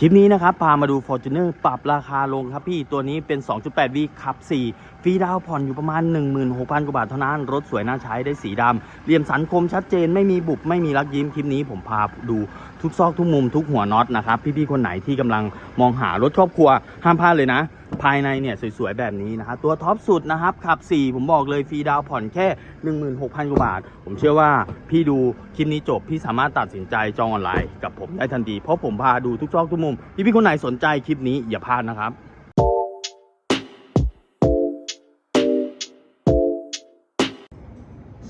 คลิปนี้นะครับ พามาดู Fortuner ปรับราคาลงครับพี่ตัวนี้เป็น 2.8 V ขับ 4 ฟรีดาวผ่อนอยู่ประมาณ 16,000 กว่าบาทเท่านั้น รถสวยน่าใช้ได้สีดำเหลี่ยมสันคมชัดเจนไม่มีบุบ ไม่มีรักยิ้ม คลิปนี้ผมพาดูทุกซอกทุกมุมทุกหัวน็อตนะครับ พี่ๆ คนไหนที่กำลังมองหารถครอบครัวห้ามพลาดเลยนะ ภายในเนี่ยสวยๆ แบบนี้นะครับตัวท็อปสุดนะครับขับ 4 ผมบอกเลยฟรีดาวผ่อนแค่ 16,000 กว่าบาท ผมเชื่อว่าพี่ดูคลิปนี้จบ พี่สามารถตัดสินใจจองออนไลน์กับผมได้ทันที เพราะผมพาดูทุกซอกทุกมุมพี่ๆคนไหนสนใจคลิปนี้อย่าพลาดนะครับ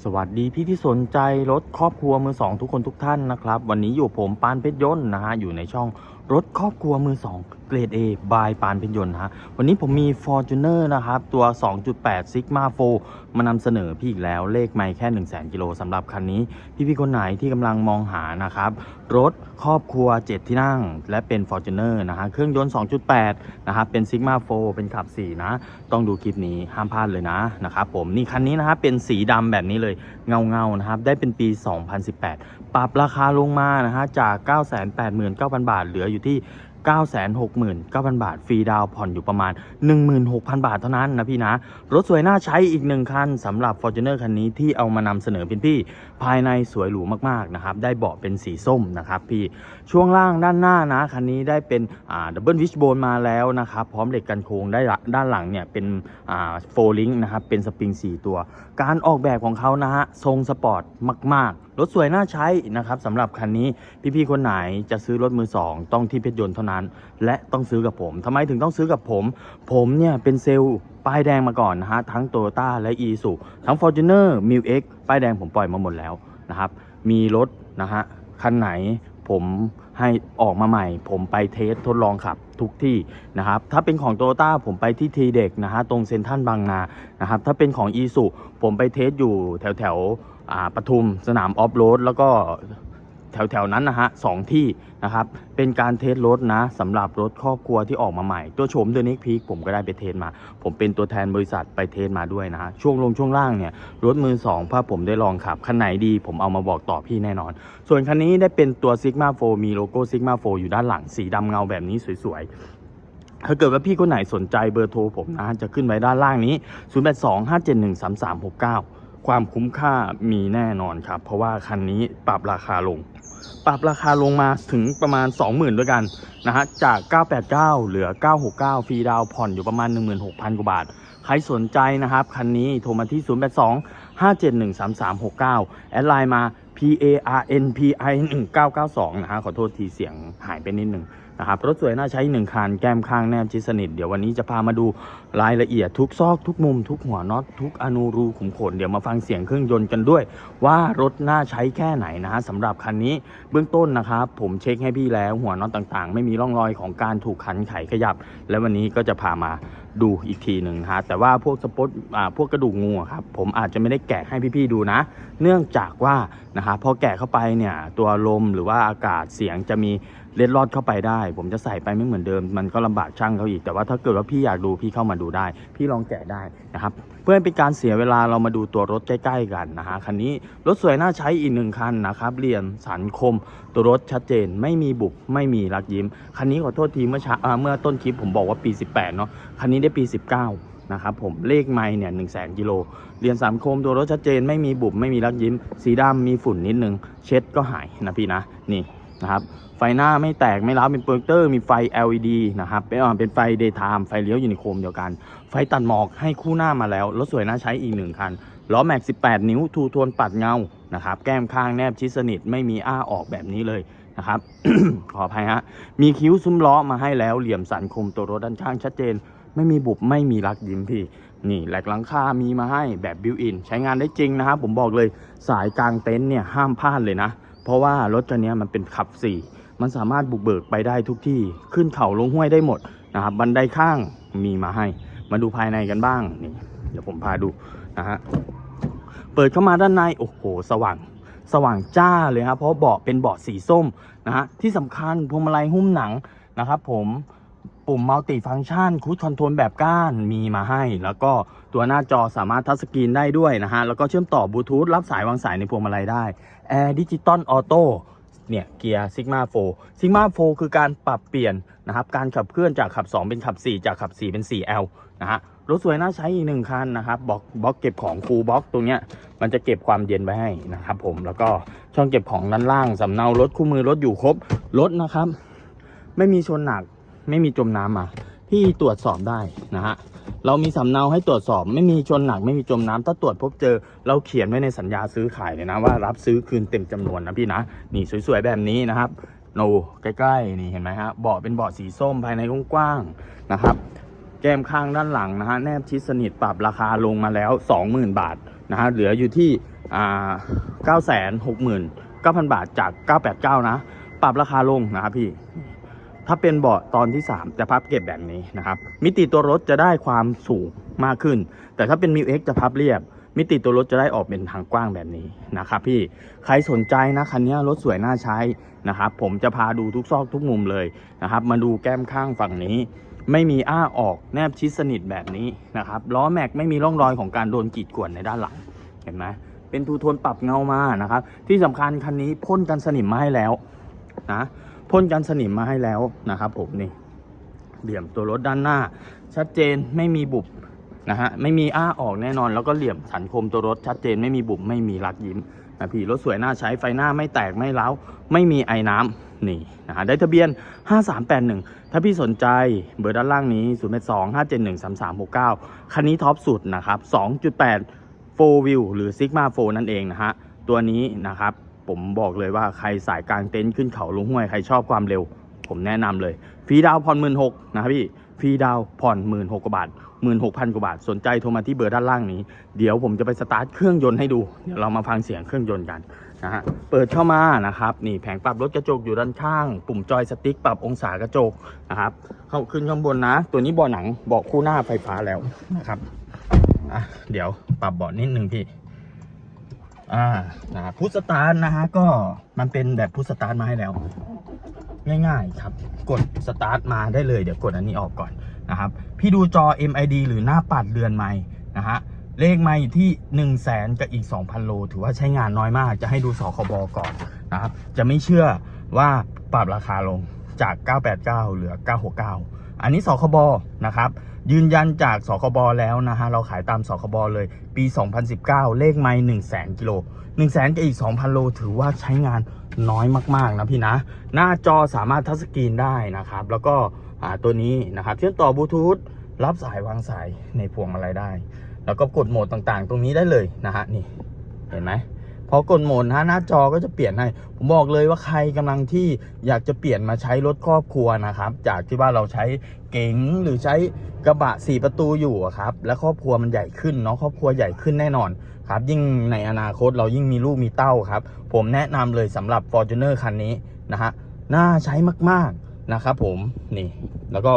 สวัสดีพี่ที่สนใจรถครอบครัวมือสองทุกคนทุกท่านนะครับ วันนี้อยู่ผมปานเพชรยนต์นะฮะอยู่ในช่องรถครอบครัวมือสอง เกรด A บายปานเพชรยนต์นะฮะวันนี้ผมมี Fortuner นะครับ ตัว 2.8 Sigma 4มานำเสนอพี่อีกแล้วเลขไม่แค่ 1 0 0 0 0แกิโลสำหรับคันนี้ พี่ๆคนไหนที่กำลังมองหานะครับ รถครอบครัว 7 ที่นั่ง และเป็น Fortuner นะฮะเครื่องยนต์ 2.8 นะครับ เป็น Sigma 4เป็นขับ 4 นะ ต้องดูคลิปนี้ห้ามพลาดเลยนะนะครับผมนี่คันนี้นะครับเป็นสีดำแบบนี้เลยเงาเงาๆนะครับได้เป็นปี 2018 ปรับราคาลงมานะฮะจาก 989,000 บาทเหลืออยู่ที่ 969,000 บาท ฟรีดาวผ่อนอยู่ประมาณ 16,000 บาทเท่านั้นนะพี่นะ รถสวยน่าใช้อีกหนึ่งคันสำหรับ Fortuner คันนี้ที่เอามานำเสนอเป็นพี่ภายในสวยหรูมากๆนะครับ ได้เบาะเป็นสีส้มนะครับพี่ช่วงล่างด้านหน้านะ คันนี้ได้เป็นอ่าดับเบิลวิชโบนมาแล้วนะครับ พร้อมเหล็กกันโค้งได้ละด้านหลังเนี่ยเป็นอ่าโฟลิงนะครับเป็นสปริง4 ตัว การออกแบบของเขานะฮะทรงสปอร์ตมาก ๆ รถสวยน่าใช้นะครับสำหรับคันนี้พี่ๆคนไหนจะซื้อรถมือสองต้องที่เพชรยนต์เท่านั้น และต้องซื้อกับผมทำไมถึงต้องซื้อกับผม ผมเนี่ยเป็นเซลล์ป้ายแดงมาก่อนนะฮะทั้ง Toyota และ i s u ทั้ง Fortuner m i l X ป้ายแดงผมปล่อยมาหมดแล้วนะครับมีรถนะฮะคันไหนผมให้ออกมาใหม่ ผมไปเทสทดลองขับทุกที่นะครับ ถ้าเป็นของ Toyota ผมไปที่ทีเด็กนะฮะตรงเซ็นทรัลบางนานะครับถ้าเป็นของ i s u ผมไปเทสอยู่แถวแถว ปทุมสนามออฟโรดแล้วก็แถวๆนั้นนะฮะสองที่นะครับ เป็นการเทสรถนะสำหรับรถครอบครัวที่ออกมาใหม่ ตัวโฉมเดนิกพีคผมก็ได้ไปเทสมา ผมเป็นตัวแทนบริษัทไปเทสมาด้วยนะฮะช่วงลงช่วงล่างเนี่ย รถมือสองถ้าผมได้ลองขับ คันไหนดีผมเอามาบอกต่อพี่แน่นอน ส่วนคันนี้ได้เป็นตัว Sigma 4มีโลโก้ Sigma 4อยู่ด้านหลังสีดำเงาแบบนี้สวยๆถ้าเกิดว่าพี่คนไหนสนใจเบอร์โทรผมนะจะขึ้นไว้ด้านล่างนี้ 0825713369 ความคุ้มค่ามีแน่นอนครับ เพราะว่าคันนี้ปรับราคาลง ปรับราคาลงมาถึงประมาณ 20,000 ด้วยกันนะฮะจาก 989 เหลือ 969 ฟรีดาวผ่อนอยู่ประมาณ 16,000 กว่าบาท ใครสนใจนะครับ คันนี้โทรมาที่ 082 571 3369 แอดไลน์มา P A R N P I 1992นะฮะขอโทษทีเสียงหายไปนิดหนึ่งนะครับรถสวยน่าใช้หนึ่งคันแก้มข้างแนบชิดสนิท เดี๋ยววันนี้จะพามาดูรายละเอียดทุกซอกทุกมุมทุกหัวน็อตทุกอนูรูขุมขน เดี๋ยวมาฟังเสียงเครื่องยนต์กันด้วย ว่ารถน่าใช้แค่ไหนนะฮะสำหรับคันนี้เบื้องต้นนะครับ ผมเช็คให้พี่แล้วหัวน็อตต่างๆ ไม่มีร่องรอยของการถูกขันไขขยับ และวันนี้ก็จะพามาดูอีกทีหนึ่งฮะแต่ว่าพวกสปอตอ่าพวกกระดูกงูครับผมอาจจะไม่ได้แกะให้พี่ๆดูนะ เนื่องจากว่านะครับพอแกะเข้าไปเนี่ยตัวลมหรือว่าอากาศเสียงจะมีเล็ดลอดเข้าไปได้ ผมจะใส่ไปไม่เหมือนเดิม มันก็ลำบากช่างเขาอีกแต่ว่าถ้าเกิดว่าพี่อยากดูพี่เข้ามาดูได้ พี่ลองแกะได้นะครับ เพื่อเป็นการเสียเวลาเรามาดูตัวรถใกล้ ๆ กันนะฮะคันนี้รถสวยน่าใช้อีกหนึ่งคันนะครับเรียนสันคม ตัวรถชัดเจนไม่มีบุบไม่มีรักยิ้ม คันนี้ขอโทษทีเมื่อช้าเมื่อต้นคลิปผมบอกว่าปี 18 เนาะคันนี้ได้ปี 19นะครับผมเลขไม่เนี่ยหนึ่งแสนกิโลเรียนสามโคมตัวรถชัดเจนไม่มีบุบไม่มีรักยิ้ม สีดำมีฝุ่นนิดนึง เช็ดก็หายนะพี่นะ นี่ นะครับ ไฟหน้าไม่แตกไม่ร้าวเป็นโปรเจคเตอร์ มีไฟ LED นะครับ เป็นเป็นไฟ daytime ไฟเลี้ยวอยู่ในโคมเดียวกัน ไฟตัดหมอกให้คู่หน้ามาแล้ว รถสวยน่าใช้อีกหนึ่งคัน ล้อแม็ก 18 นิ้ว ทูโทนปัดเงา นะครับ แก้มข้างแนบชิดสนิท ไม่มีอ้าออกแบบนี้เลยนะครับ ขออภัยฮะ มีคิ้วซุ้มล้อมาให้แล้ว เหลี่ยมสันคมตัวรถด้านข้างชัดเจน ไม่มีบุบ ไม่มีรักยิ้มพี่นี่แหลกหลังคา มีมาให้แบบบิวอิน ใช้งานได้จริงนะครับ ผมบอกเลย สายกลางเต็นท์เนี่ยห้ามพลาดเลยนะ เพราะว่ารถคันนี้มันเป็นขับ 4 มันสามารถบุกเบิกไปได้ทุกที่ขึ้นเขาลงห้วยได้หมดนะครับบันไดข้างมีมาให้ มาดูภายในกันบ้างนี่เดี๋ยวผมพาดูนะฮะเปิดเข้ามาด้านในโอ้โห สว่างสว่างจ้าเลยครับเพราะเบาะเป็นเบาะสีส้มนะฮะที่สำคัญพวงมาลัยหุ้มหนังนะครับผม ปุ่มมัลติฟัง c t ชันคูดคอนโทรลแบบก้านมีมาให้ แล้วก็ตัวหน้าจอสามารถทัชสกรีนได้ด้วยนะฮะ แล้วก็เชื่อมต่อบลูทูธรับสายวางสายในพวงมาลัยได้แอร์ดิจิตอลออโต้เนี่ยเกียร์ซิกมาโฟซิกมาโฟคือการปรับเปลี่ยนนะครับ การขับเคลื่อนจากขับ 2 เป็นขับ 4 จากขับ 4 เป็น 4L นะฮะรถสวยน่าใช้อีกหนึ่งคันนะครับบล็อกบล็อกเก็บของฟูบล็อกตรงเนี้ยมันจะเก็บความเย็นไว้ให้นะครับผมแล้วก็ช่องเก็บของด้านล่างสำเนารถคู่มือรถอยู่ครบรถนะครับ ไม่มีชนหนัก ไม่มีจมน้ำมาพี่ตรวจสอบได้นะฮะเรามีสำเนาให้ตรวจสอบ ไม่มีชนหนักไม่มีจมน้ำถ้าตรวจพบเจอ เราเขียนไว้ในสัญญาซื้อขายเลยนะว่ารับซื้อคืนเต็มจำนวนนะพี่นะนี่สวยๆแบบนี้นะครับโนใกล้ๆนี่เห็นไหมฮะเบาะเป็นเบาะสีส้มภายในกว้างๆนะครับ แก้มข้างด้านหลังนะฮะแนบชิดสนิทปรับราคาลงมาแล้ว 20,000 บาทนะฮะเหลืออยู่ที่อ่า969,000 บาทจาก 989 นะ ปรับราคาลงนะครับพี่ ถ้าเป็นเบาะตอนที่ 3 จะพับเก็บแบบนี้นะครับ มิติตัวรถจะได้ความสูงมากขึ้น แต่ถ้าเป็นมิวเอ็กจะพับเรียบ มิติตัวรถจะได้ออกเป็นทางกว้างแบบนี้นะครับพี่ใครสนใจนะคันนี้รถสวยน่าใช้นะครับผมจะพาดูทุกซอกทุกมุมเลยนะครับ มาดูแก้มข้างฝั่งนี้ ไม่มีอ้าออกแนบชิดสนิทแบบนี้นะครับล้อแม็กไม่มีร่องรอยของการโดนกีดข่วนในด้านหลังเห็นไหมเป็นทูโทนปรับเงามานะครับ ที่สำคัญคันนี้พ่นกันสนิมมาให้แล้วนะ พ่นกันสนิมมาให้แล้วนะครับผมนี่เหลี่ยมตัวรถด้านหน้า ชัดเจนไม่มีบุบนะฮะไม่มีอ้าออกแน่นอน แล้วก็เหลี่ยมสันคมตัวรถชัดเจนไม่มีบุบไม่มีรักยิ้มนะพี่รถสวยน่าใช้ไฟหน้าไม่แตกไม่เล้า ไม่มีไอ้น้ำนี่นะฮะได้ทะเบียน 5381 ถ้าพี่สนใจเบอร์ด้านล่างนี้ 0 2 5 7 1 3 3 6 9 คันนี้ท็อปสุดนะครับ 2.8 4 wheel หรือ Sigma 4 นั่นเองนะฮะ ตัวนี้นะครับ ผมบอกเลยว่าใครสายกลางเต็นท์ขึ้นเขาลงห้วยใครชอบความเร็ว ผมแนะนำเลยฟรีดาวผ่อนหมื่นหกนะครับพี่ฟรีดาวผ่อนหมื่นหกกว่าบาทหมื่นหกพันกว่าบาท สนใจโทรมาที่เบอร์ด้านล่างนี้ เดี๋ยวผมจะไปสตาร์ทเครื่องยนต์ให้ดู เดี๋ยวเรามาฟังเสียงเครื่องยนต์กันนะฮะ เปิดเข้ามานะครับ นี่แผงปรับรถกระจกอยู่ด้านข้าง ปุ่มจอยสติ๊กปรับองศากระจกนะครับ เข้าขึ้นข้างบนนะ ตัวนี้เบาะหนังเบาะคู่หน้าไฟฟ้าแล้วนะครับ อะ เดี๋ยวปรับเบาะนิดนึงพี่ อ่านะพุทสตาร์ทนะฮะก็มันเป็นแบบพุทสตาร์ทมาให้แล้ว ง่ายๆครับ กดสตาร์ทมาได้เลยเดี๋ยวกดอันนี้ออกก่อนนะครับ พี่ดูจอ MID หรือหน้าปัดเรือนไม้นะฮะเลขไม้อยู่ที่1 0 0 0 0แสนกับอีก 2,000 โล ถือว่าใช้งานน้อยมากจะให้ดูสคบก่อนนะครับ จะไม่เชื่อว่าปรับราคาลงจาก 989 เหลือ 969 อันนี้สคบนะครับยืนยันจากสคบแล้วนะฮะเราขายตามสคบเลยปี 2019 เลขไม้1 0 0 0 0 0กิโล1 0 0 0 0 0กับอีก 2,000 โล ถือว่าใช้งานน้อยมากๆนะพี่นะ หน้าจอสามารถทัชสกรีนได้นะครับ แล้วก็ตัวนี้นะครับเชื่อมต่อบลูทูธรับสายวางสายในพวงมาลัยได้ แล้วก็กดโหมดต่างๆ ตรงนี้ได้เลยนะฮะนี่เห็นไหม พอกดโหมดนะฮะหน้าจอก็จะเปลี่ยนให้ ผมบอกเลยว่าใครกำลังที่อยากจะเปลี่ยนมาใช้รถครอบครัวนะครับ จากที่ว่าเราใช้เก๋งหรือใช้กระบะสี่ประตูอยู่ครับ และครอบครัวมันใหญ่ขึ้นเนาะครอบครัวใหญ่ขึ้นแน่นอนครับ ยิ่งในอนาคตเรายิ่งมีลูกมีเต้าครับ ผมแนะนำเลยสำหรับ Fortuner คันนี้นะฮะน่าใช้มากๆนะครับผมนี่แล้วก็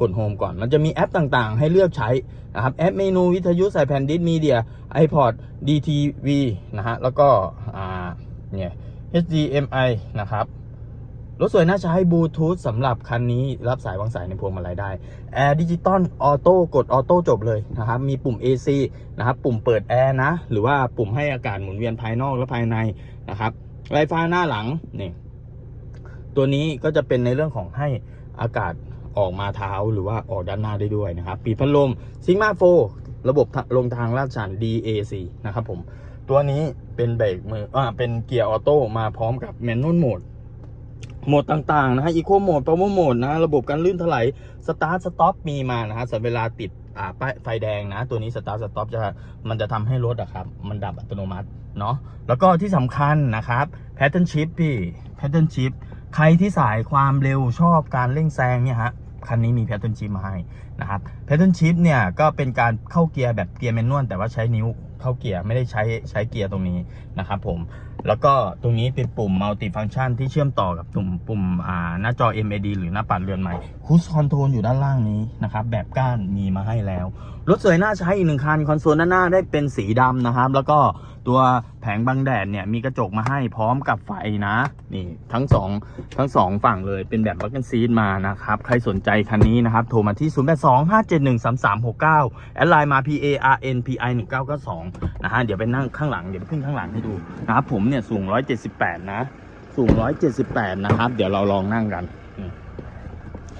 กดโฮมก่อน มันจะมีแอปต่างๆ ให้เลือกใช้นะครับแอปเมนูวิทยุสายแผ่นดิสมีเดีย iPod DTV นะฮะแล้วก็เนี่ย HDMI นะครับรถสวยน่าใช้บลูทูธสำหรับคันนี้รับสายวางสายในพวงมาลัยได้แอร์ดิจิตอลออโต้กดออโต้จบเลยนะครับมีปุ่ม AC นะครับปุ่มเปิดแอร์นะ หรือว่าปุ่มให้อากาศหมุนเวียนภายนอกและภายในนะครับไฟฟ้าหน้าหลังนี่ตัวนี้ก็จะเป็นในเรื่องของให้อากาศ ออกมาเท้าหรือว่าออกด้านหน้าได้ด้วยนะครับปีพัดลมซิงมาโฟระบบลงทางลาดชัน DAC นะครับผม ตัวนี้เป็นเบรกมืออ่าเป็นเกียร์ออโต้มาพร้อมกับแมนนวลโหมดโหมดต่าง ๆ นะฮะอีโคโหมด p o w e r โหมดนะระบบการลื่นถลายสตาร์ทสต็อปมีมานะฮะสำหรับเวลาติดอ่าป้ายไฟแดงนะ ตัวนี้สตาร์ทสต็อปจะมันจะทำให้รถอะครับ มันดับอัตโนมัติเนาะแล้วก็ที่สำคัญนะครับ pattern shift พี่ pattern shift ใครที่สายความเร็วชอบการเร่งแซงเนี่ยฮะ คันนี้มี pattern shift มาให้นะครับ pattern shift เนี่ยก็เป็นการเข้าเกียร์แบบเกียร์แมนนวลแต่ว่าใช้นิ้วเข้าเกียร์ไม่ได้ใช้ใช้เกียร์ตรงนี้นะครับผม แล้วก็ตรงนี้เป็นปุ่ม multi function ที่เชื่อมต่อกับปุ่มปุ่มอ่าหน้าจอ MAD หรือหน้าปัดเรือนใหม่คูสคอนโทรลอยู่ด้านล่างนี้นะครับแบบก้านมีมาให้แล้ว รถสวยน่าใช้อีกหนึ่งคันคอนโซลด้านหน้าได้เป็นสีดำนะครับ แล้วก็ ตัวแผงบังแดดเนี่ยมีกระจกมาให้พร้อมกับไฟนะนี่ทั้งสองทั้งสองฝั่งเลยเป็นแบบบักเกนซีดมานะครับ ใครสนใจคันนี้นะครับ โทรมาที่ 0 8 2 5 7 1 3 3 6 9 แอดไลน์มา P A R N P I 1 9 9 2นะฮะเดี๋ยวไปนั่งข้างหลังเดี๋ยวไปขึ้นข้างหลังให้ดูนะครับผมเนี่ยสูง 178 นะสูง 178 นะครับ เดี๋ยวเราลองนั่งกัน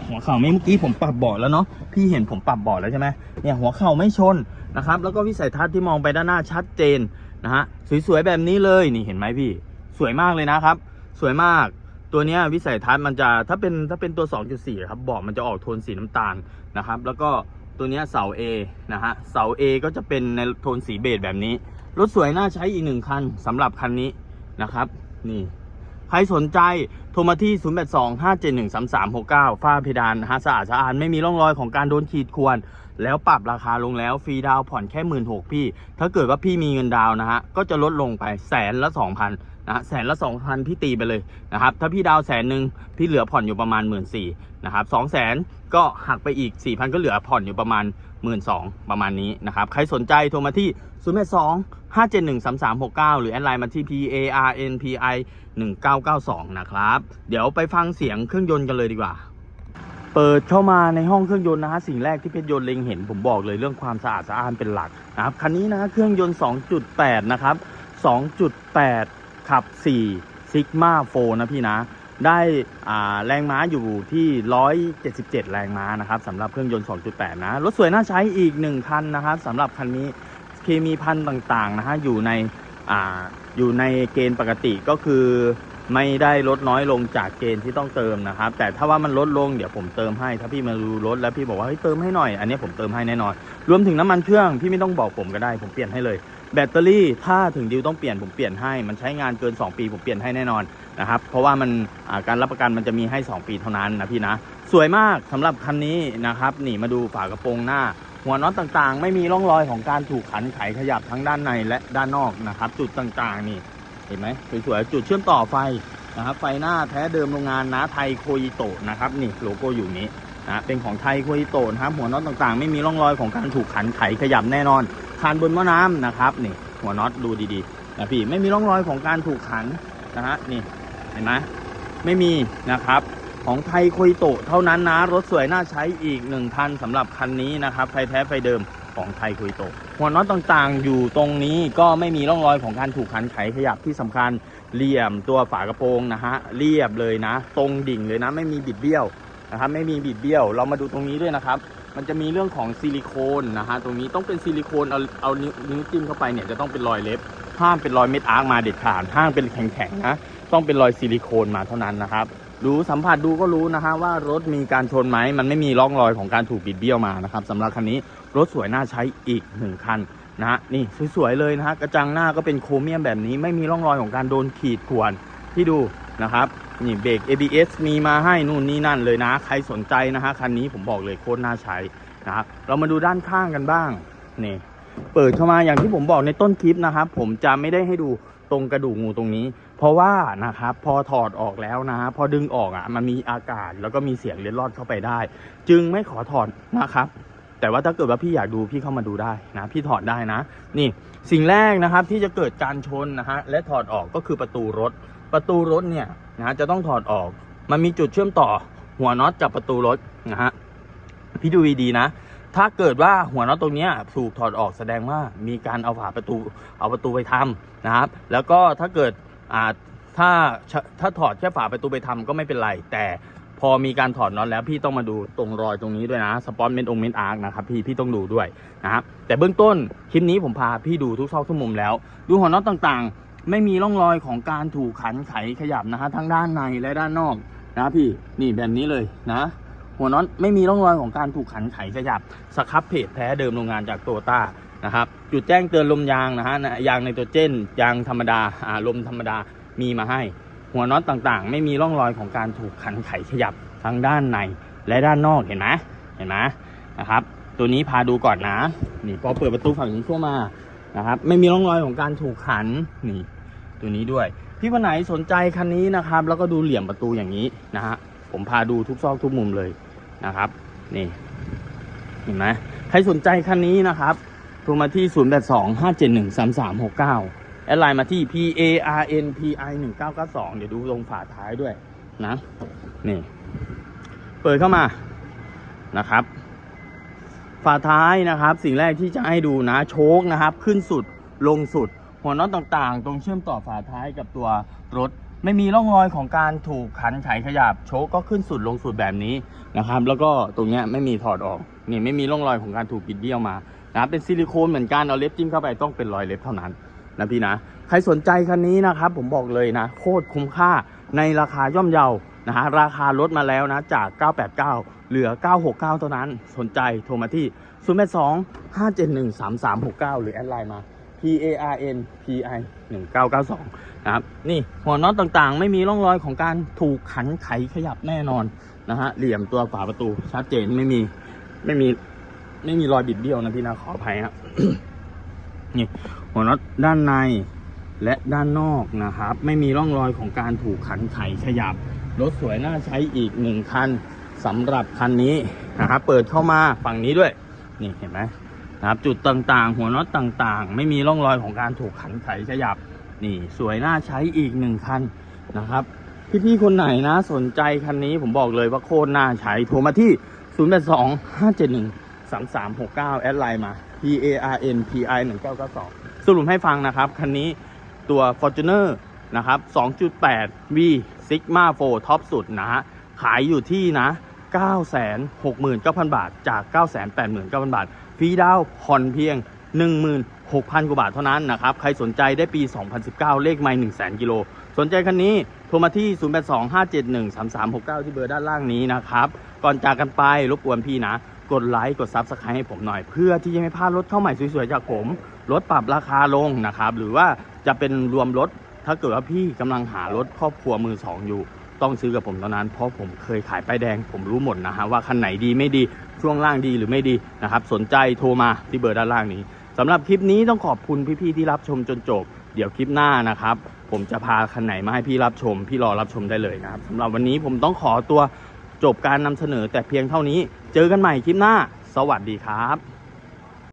หัวเข่าไม่เมื่อกี้ผมปรับเบาะแล้วเนาะพี่เห็นผมปรับเบาะแล้วใช่ไหมเนี่ยหัวเข่าไม่ชนนะครับ แล้วก็วิสัยทัศน์ที่มองไปด้านหน้าชัดเจน นะฮะสวยๆแบบนี้เลยนี่เห็นไหมพี่ สวยมากเลยนะครับ สวยมากตัวนี้วิสัยทัศน์มันจะถ้าเป็นถ้าเป็นตัว 2.4 ครับเบาะมันจะออกโทนสีน้ำตาลนะครับ แล้วก็ตัวนี้เสา A นะฮะเสา A ก็จะเป็นในโทนสีเบจแบบนี้รถสวยน่าใช้อีกหนึ่งคันสำหรับคันนี้นะครับ นี่ ใครสนใจโทรมาที่ 0825713369 ฝ้าเพดานนะฮะสะอาดสะอาดไม่มีร่องรอยของการโดนขีดข่วน แล้วปรับราคาลงแล้วฟรีดาวผ่อนแค่หมื่นหกพี่ ถ้าเกิดว่าพี่มีเงินดาวน์นะฮะ ก็จะลดลงไปแสนละสองพัน นะแสนละสองพันพี่ตีไปเลยนะครับ ถ้าพี่ดาวแสนหนึ่งพี่เหลือผ่อนอยู่ประมาณหมื่นสี่นะครับสองแสนก็หักไปอีกสี่พันก็เหลือผ่อนอยู่ประมาณหมื่นสองประมาณนี้นะครับ ใครสนใจโทรมาที่0 8 2 5 7 1 3 3 6 9หรือแอดไลน์มาที่ P A R N P I 1992นะครับ เดี๋ยวไปฟังเสียงเครื่องยนต์กันเลยดีกว่าเปิดเข้ามาในห้องเครื่องยนต์นะฮะสิ่งแรกที่เพชรยนต์เล็งเห็นผมบอกเลยเรื่องความสะอาดสะอ้านเป็นหลักนะครับคันนี้นะเครื่องยนต์ 2.8 นะครับ 2.8 ขับ4 Sigma 4นะพี่นะ ได้แรงม้าอยู่ที่ 177 แรงม้านะครับสำหรับเครื่องยนต์ 2.8 นะ รถสวยน่าใช้อีก 1 คันนะครับสำหรับคันนี้เคมีพันต่างๆนะฮะอยู่ในออยู่ในเกณฑ์ปกติก็คือไม่ได้ลดน้อยลงจากเกณฑ์ที่ต้องเติมนะครับ แต่ถ้าว่ามันลดลงเดี๋ยวผมเติมให้ ถ้าพี่มาดูรถแล้วพี่บอกว่าเฮ้ยเติมให้หน่อย อันนี้ผมเติมให้แน่นอน รวมถึงน้ำมันเครื่องพี่ไม่ต้องบอกผมก็ได้ผมเปลี่ยนให้เลย แบตเตอรี่ถ้าถึงดิวต้องเปลี่ยนผมเปลี่ยนให้ มันใช้งานเกิน 2 ปีผมเปลี่ยนให้แน่นอนนะครับเพราะว่ามันการรับประกันมันจะมีให้ 2 ปีเท่านั้นนะพี่นะสวยมากสำหรับคันนี้นะครับนี่มาดูฝากระโปรงหน้า หัวน็อตต่างๆ ไม่มีร่องรอยของการถูกขันไขขยับทั้งด้านในและด้านนอกนะครับจุดต่างๆนี่เห็นไหมสวยๆจุดเชื่อมต่อไฟนะครับไฟหน้าแท้เดิมโรงงานนะไทยโคอิโตะนะครับนี่โลโก้อยู่นี้นะเป็นของไทยโคอิโตะนะครับหัวน็อตต่างๆ ไม่มีร่องรอยของการถูกขันไขขยับแน่นอน คานบนหม้อน้ำนะครับนี่หัวน็อตดูดีๆนะพี่ไม่มีร่องรอยของการถูกขันนะฮะนี่เห็นไหมไม่มีนะครับของไทยโคอิโตเท่านั้นนะ รถสวยน่าใช้อีกหนึ่งคันสำหรับคันนี้นะครับไฟแท้ไฟเดิมของไทยคอิโต หัวน็อตต่างๆ อยู่ตรงนี้ก็ไม่มีร่องรอยของการถูกขันไขขยับที่สำคัญเหลี่ยมตัวฝากระโปรงนะฮะเรียบเลยนะ ตรงดิ่งเลยนะ ไม่มีบิดเบี้ยวนะครับไม่มีบิดเบี้ยว เรามาดูตรงนี้ด้วยนะครับ มันจะมีเรื่องของซิลิโคนนะฮะตรงนี้ต้องเป็นซิลิโคนเอาเอานิ้วจิ้มเข้าไปเนี่ยจะต้องเป็นรอยเล็บห้ามเป็นรอยเม็ดอาร์มาเด็ดขาดห้ามเป็นแข็งๆนะต้องเป็นรอยซิลิโคนมาเท่านั้นนะครับรู้สัมผัสดูก็รู้นะฮะว่ารถมีการชนไหมมันไม่มีร่องรอยของการถูกบิดเบี้ยวมานะครับสำหรับคันนี้รถสวยน่าใช้อีกหนึ่งคันนะฮะนี่สวยๆเลยนะฮะกระจังหน้าก็เป็นโครเมียมแบบนี้ไม่มีร่องรอยของการโดนขีดข่วนที่ดูนะครับ นี่เบรก ABS มีมาให้นู่นนี่นั่นเลยนะ ใครสนใจนะฮะคันนี้ผมบอกเลยโคตรน่าใช้นะครับเรามาดูด้านข้างกันบ้างนี่เปิดเข้ามาอย่างที่ผมบอกในต้นคลิปนะครับ ผมจะไม่ได้ให้ดูตรงกระดูกงูตรงนี้ เพราะว่านะครับพอถอดออกแล้วนะฮะพอดึงออกอะมันมีอากาศแล้วก็มีเสียงเล็ดลอดเข้าไปได้ จึงไม่ขอถอดนะครับ แต่ว่าถ้าเกิดว่าพี่อยากดูพี่เข้ามาดูได้นะ พี่ถอดได้นะ นี่สิ่งแรกนะครับที่จะเกิดการชนนะฮะและถอดออกก็คือประตูรถ ประตูรถเนี่ยนะจะต้องถอดออก มันมีจุดเชื่อมต่อหัวน็อตกับประตูรถนะฮะพี่ดูดีๆนะ ถ้าเกิดว่าหัวน็อตตรงเนี้ยถูกถอดออกแสดงว่ามีการเอาฝาประตูเอาประตูไปทำนะครับ แล้วก็ถ้าเกิดอ่าถ้าถ้าถอดแค่ฝาประตูไปทำก็ไม่เป็นไร แต่พอมีการถอดน็อตแล้วพี่ต้องมาดูตรงรอยตรงนี้ด้วยนะสปอนเมนองเมนอาร์คนะครับพี่พี่ต้องดูด้วยนะครับแต่เบื้องต้นคลิปนี้ผมพาพี่ดูทุกซอกทุกมุมแล้ว ดูหัวน็อตต่างๆ ไม่มีร่องรอยของการถูกขันไขขยับนะฮะทั้งด้านในและด้านนอกนะพี่นี่แบบนี้เลยนะ หัวน็อตไม่มีร่องรอยของการถูกขันไขขยับสครับเพจแท้เดิมโรงงานจากโตต้านะครับจุดแจ้งเตือนลมยางนะฮะยางไนโตรเจนยางธรรมดาอ่าลมธรรมดามีมาให้ หัวน็อตต่างๆ ไม่มีร่องรอยของการถูกขันไขขยับทั้งด้านในและด้านนอกเห็นไหมเห็นไหมนะครับตัวนี้พาดูก่อนนะนี่พอเปิดประตูฝั่งนี้เข้ามานะครับไม่มีร่องรอยของการถูกขันนี่ ตัวนี้ด้วย พี่คนไหนสนใจคันนี้นะครับ แล้วก็ดูเหลี่ยมประตูอย่างนี้นะฮะผมพาดูทุกซอกทุกมุมเลยนะครับ นี่เห็นไหมใครสนใจคันนี้นะครับโทรมาที่ 0 8 2 5 7 1 3 3 6 9 แอดไลน์มาที่ P A R N P I 1 9 9 2 เดี๋ยวดูตรงฝาท้ายด้วยนะ นี่ เปิดเข้ามานะครับ ฝาท้ายนะครับ สิ่งแรกที่จะให้ดูนะ โชคนะครับ ขึ้นสุดลงสุด หัวน็อตต่างๆ ตรงเชื่อมต่อฝาท้ายกับตัวรถ ไม่มีร่องรอยของการถูกขันไขขยับโชคก็ขึ้นสุดลงสุดแบบนี้นะครับ แล้วก็ตรงเนี้ยไม่มีถอดออกนี่ไม่มีร่องรอยของการถูกบิดเบี้ยวมานะเป็นซิลิโคนเหมือนกันเอาเล็บจิ้มเข้าไปต้องเป็นรอยเล็บเท่านั้นนะพี่นะใครสนใจคันนี้นะครับผมบอกเลยนะ โคตรคุ้มค่าในราคาย่อมเยานะฮะราคาลดมาแล้วนะจาก 989 เหลือ 969 เท่านั้น สนใจโทรมาที่ 082 571 3369 หรือแอดไลน์มา P A R N P I 1992นะครับนี่หัวน็อตต่างๆ ไม่มีร่องรอยของการถูกขันไขขยับแน่นอนนะฮะเหลี่ยมตัวฝาประตูชัดเจนไม่มีไม่มีไม่มีรอยบิดเบี้ยวนะพี่นะขออภัยฮะนี่หัวน็อตด้านในและด้านนอกนะครับ ไม่มีร่องรอยของการถูกขันไขขยับรถสวยน่าใช้อีกหนึ่งคันสำหรับคันนี้นะครับเปิดเข้ามาฝั่งนี้ด้วย นี่เห็นไหม นะครับ จุดต่างๆ หัวน็อตต่างๆ ไม่มีร่องรอยของการถูกขันไขขยับ นี่สวยน่าใช้อีกหนึ่งคันนะครับ พี่ๆคนไหนนะสนใจคันนี้ผมบอกเลยว่าโคตรน่าใช้โทรมาที่ 0 8 2 5 7 1 3 3 6 9 แอดไลน์มา P A R N P I 1992สรุปให้ฟังนะครับ คันนี้ตัว Fortuner นะครับ 2.8 V Sigma 4ท็อปสุดนะฮะ ขายอยู่ที่นะ 969,000 บาท จาก 989,000 บาท ฟรีดาวผ่อนเพียง 16,000 กว่าบาทเท่านั้นนะครับ ใครสนใจได้ปี 2019 เลขไม่1 0 0 0 0กิโล สนใจคันนี้โทรมาที่ 0825713369 ที่เบอร์ด้านล่างนี้นะครับ ก่อนจากกันไปรบกวนพี่นะ กดไลค์กด Subscribe ให้ผมหน่อย เพื่อที่จะไม่พลาดรถเข้าใหม่สวยๆจากผมรถปรับราคาลงนะครับ หรือว่าจะเป็นรวมรถถ้าเกิดว่าพี่กำลังหารถครอบครัวมือสองอยู่ ต้องซื้อกับผมเท่านั้น เพราะผมเคยขายป้ายแดง ผมรู้หมดนะฮะว่าคันไหนดีไม่ดีช่วงล่างดีหรือไม่ดีนะครับสนใจโทรมาที่เบอร์ด้านล่างนี้สำหรับคลิปนี้ต้องขอบคุณพี่ๆที่รับชมจนจบ เดี๋ยวคลิปหน้านะครับ ผมจะพาคันไหนมาให้พี่รับชม พี่รอรับชมได้เลยนะครับสำหรับวันนี้ผมต้องขอตัวจบการนำเสนอแต่เพียงเท่านี้ เจอกันใหม่คลิปหน้า สวัสดีครับ